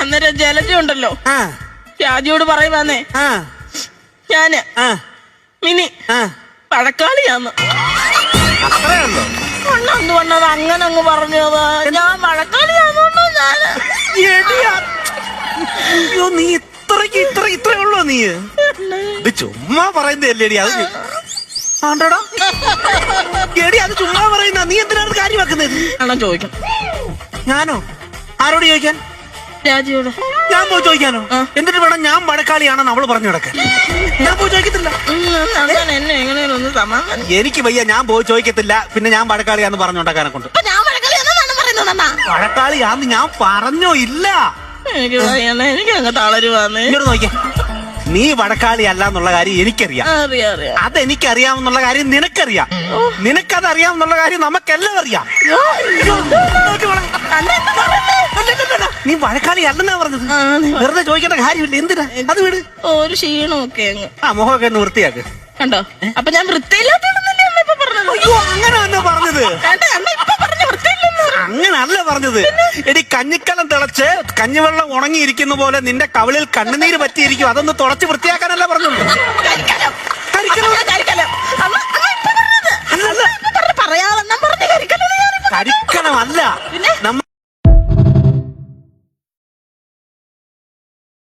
അന്നേരം ജലജ ഉണ്ടല്ലോ. ആ. രാജിയോട് പറയുവാന്നേ. ആ. ഞാൻ മിനി ആ. പഴക്കാളിയാന്ന് അണ്ണെന്ത് വണ്ണത് അങ്ങനെ അങ്ങ് പറഞ്ഞത്. ഞാൻ മഴക്കാളിയാന്നോണ്ടോ ഞാൻ എടിയാ. അയ്യോ നീ ഇത്രക്ക് ഇത്ര ഇത്രേ ഉള്ളോ നീ? ഇത് ചുമ്മാ പറയുന്നതല്ലേടി അത് ആണ്ടടാ? എടി അത് ചുമ്മാ പറയുന്ന നീ എന്തിനാണ് കാര്യം വെക്കുന്നത് ചോദിക്കാം ചോദിക്കും ഞാനോ? ആരോട് ചോദിക്കാൻ? രാജിയോട് ഞാൻ പോയി ചോദിക്കാനോ. എന്നിട്ട് വേണം ഞാൻ മഴക്കാളിയാണെന്ന് അവൾ പറഞ്ഞു കിടക്കാൻ ഞാൻ പോയി ചോദിക്കത്തില്ല. എന്നെ എങ്ങനെയാണ് ഒന്ന് സമാധാനം? എനിക്ക് വയ്യ ഞാൻ പോയി ചോദിക്കത്തില്ല. പിന്നെ ഞാൻ മഴക്കാളിയാന്ന് പറഞ്ഞോണ്ടാക്കാനെ കൊണ്ട് ഞാൻ മഴക്കാളിയാണെന്നാണ് പറയുന്നത് അണ്ണാ. മഴക്കാളിയാന്ന് ഞാൻ പറഞ്ഞോ ഇല്ല. എനിക്ക് പറയണ എനിക്ക് അങ്ങ് തളരുവാന്ന്. ഇങ്ങോട്ട് നോക്കിയേ. നീ വടക്കാളി അല്ല എന്നുള്ള കാര്യം എനിക്കറിയാം അതെനിക്കറിയാമെന്നുള്ള കാര്യം നിനക്കറിയാം. നിനക്കത് അറിയാമെന്നുള്ള കാര്യം നമുക്കെല്ലാം അറിയാം നീ വഴക്കാളി അല്ലെന്നാ പറഞ്ഞത്. വെറുതെ ചോദിക്കേണ്ട കാര്യമില്ല. എന്തിനാ? അത് വിട്. ഒരു ക്ഷീണമൊക്കെ അങ്ങ്. ആ മുഖമൊക്കെ ഒന്ന് വൃത്തിയാക്ക്. കണ്ടോ? അപ്പൊ ഞാൻ വൃത്തിയില്ലാത്തല്ലേ അമ്മ ഇപ്പൊ പറഞ്ഞത്? അയ്യോ അങ്ങനെ തന്നെ പറഞ്ഞത്. അങ്ങനല്ല പറഞ്ഞത്. എടി കഞ്ഞിക്കലം തിളച്ച് കഞ്ഞിവെള്ളം ഉണങ്ങിയിരിക്കുന്ന പോലെ നിന്റെ കവിളിൽ കണ്ണുനീര് പറ്റിയിരിക്കും അതൊന്ന് തുടച്ച് വൃത്തിയാക്കാനല്ല പറഞ്ഞത്? കരിക്കണം പറയാതെ കരിക്കലം അല്ല.